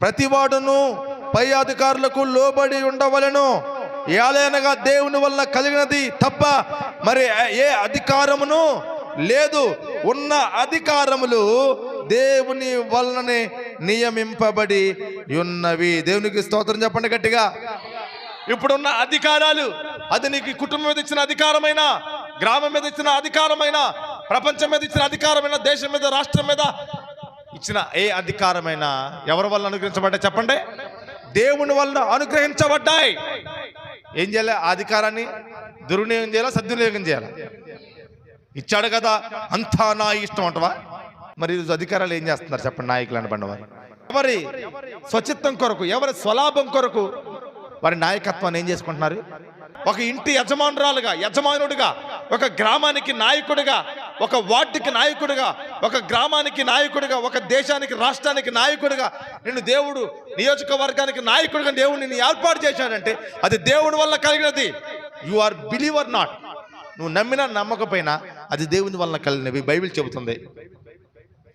ప్రతివాడును పై అధికారులకు లోబడి ఉండవలెను. ఏలైనగా దేవుని వల్ల కలిగినది తప్ప మరి ఏ అధికారమును లేదు. ఉన్న అధికారములు దేవుని వలననే నియమింపబడి ఉన్నవి. దేవునికి స్తోత్రం చెప్పండి గట్టిగా. ఇప్పుడున్న అధికారాలు అది నీకు కుటుంబం మీద ఇచ్చిన అధికారమైన గ్రామం మీద ఇచ్చిన అధికారమైన ప్రపంచం మీద ఇచ్చిన అధికారమైన దేశం మీద రాష్ట్రం మీద ఇచ్చిన ఏ అధికారమైనా ఎవరి వల్ల అనుగ్రహించబడ్డాయి చెప్పండి? దేవుని వల్ల అనుగ్రహించబడ్డాయి. ఏం చేయాలి? ఆ అధికారాన్ని దుర్వినియోగం చేయాలా? సద్వినియోగం చేయాలి? ఇచ్చాడు కదా అంతా నా ఇష్టం అంటవా? మరి ఈరోజు అధికారాలు ఏం చేస్తున్నారు చెప్పండి నాయకులు అనబండి వారు. ఎవరి స్వచిత్తం కొరకు ఎవరి స్వలాభం కొరకు వారి నాయకత్వాన్ని ఏం చేసుకుంటున్నారు? ఒక ఇంటి యజమానురాలుగా యజమానుడిగా ఒక గ్రామానికి నాయకుడిగా ఒక వార్డుకి నాయకుడిగా ఒక గ్రామానికి నాయకుడిగా ఒక దేశానికి రాష్ట్రానికి నాయకుడిగా నిన్ను దేవుడు నియోజకవర్గానికి నాయకుడిగా దేవుడు నిన్ను ఏర్పాటు చేశాడంటే అది దేవుడి వల్ల కలిగినది. యు ఆర్ బిలీవర్ నాట్ నువ్వు నమ్మినా నమ్మకపోయినా అది దేవుని వలన కలిగినవి. బైబిల్ చెబుతుంది.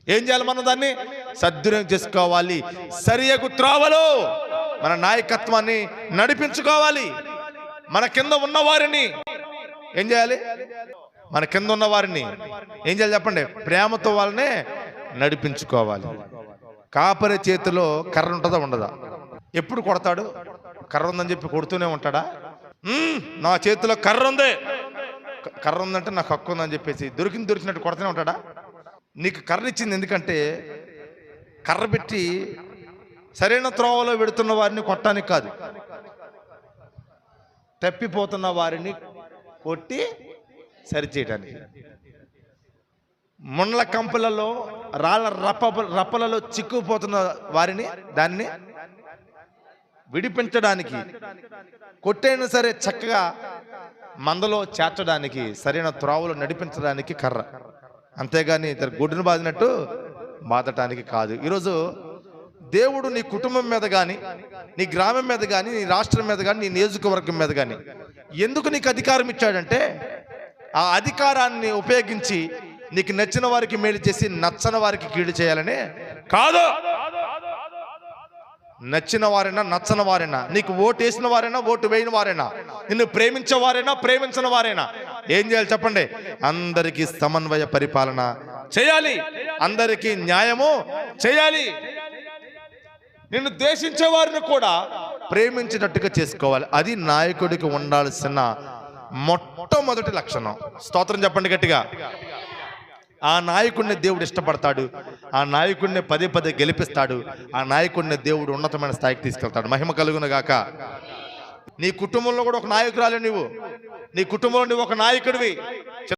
ఏం చేయాలి మనం దాన్ని? సద్వినియోగం చేసుకోవాలి. సరియకు త్రోవలో మన నాయకత్వాన్ని నడిపించుకోవాలి. మన కింద ఉన్న వారిని ఏం చేయాలి? మన కింద ఉన్న వారిని. ఏం చేయాలి చెప్పండి? ప్రేమతో వాళ్ళనే నడిపించుకోవాలి. కాపరి చేతిలో కర్ర ఉంటుందా ఉండదా? ఎప్పుడు కొడతాడు? కర్ర ఉందని చెప్పి కొడుతూనే ఉంటాడా? నా చేతిలో కర్ర ఉంది. కర్ర ఉందంటే నాకు హక్కు ఉందని చెప్పేసి దొరికింది దొరికినట్టు కొడుతూనే ఉంటాడా? నీకు కర్ర ఇచ్చింది ఎందుకంటే కర్ర పెట్టి సరైన త్రోవలో పెడుతున్న వారిని కొట్టడానికి కాదు. తప్పిపోతున్న వారిని కొట్టి సరిచేయడానికి. ముండ్ల కంపలలో రాళ్ళ రప్ప రప్పలలో చిక్కుపోతున్న వారిని దాన్ని విడిపించడానికి కొట్టైనా సరే చక్కగా మందలో చేర్చడానికి సరైన త్రోవలు నడిపించడానికి కర్ర. అంతేగాని ఇద్దరు గుడ్డును బాదినట్టు బాధటానికి కాదు. ఈరోజు దేవుడు నీ కుటుంబం మీద కానీ నీ గ్రామం మీద కానీ నీ రాష్ట్రం మీద కానీ నీ నియోజకవర్గం మీద కానీ ఎందుకు నీకు అధికారం ఇచ్చాడంటే ఆ అధికారాన్ని ఉపయోగించి నీకు నచ్చిన వారికి మేలు చేసి నచ్చని వారికి కీడు చేయాలని కాదు. నచ్చిన వారైనా నచ్చని వారైనా నీకు ఓటు వేసిన వారైనా ఓటు వేయని వారైనా నిన్ను ప్రేమించే వారైనా ప్రేమించిన వారైనా ఏం చేయాలి చెప్పండి? అందరికీ సమన్వయ పరిపాలన చేయాలి. అందరికీ న్యాయము చేయాలి. నిన్ను ద్వేషించే వారిని కూడా ప్రేమించినట్టుగా చేసుకోవాలి. అది నాయకుడికి ఉండాల్సిన మొట్టమొదటి లక్షణం. స్తోత్రం చెప్పండి గట్టిగా. ఆ నాయకుడిని దేవుడు ఇష్టపడతాడు. ఆ నాయకుడిని పదే పదే గెలిపిస్తాడు. ఆ నాయకుడిని దేవుడు ఉన్నతమైన స్థాయికి తీసుకెళ్తాడు. మహిమ కలుగునగాక నీ కుటుంబంలో కూడా ఒక నాయకురాలు నువ్వు నీ కుటుంబంలో నువ్వు ఒక నాయకుడివి.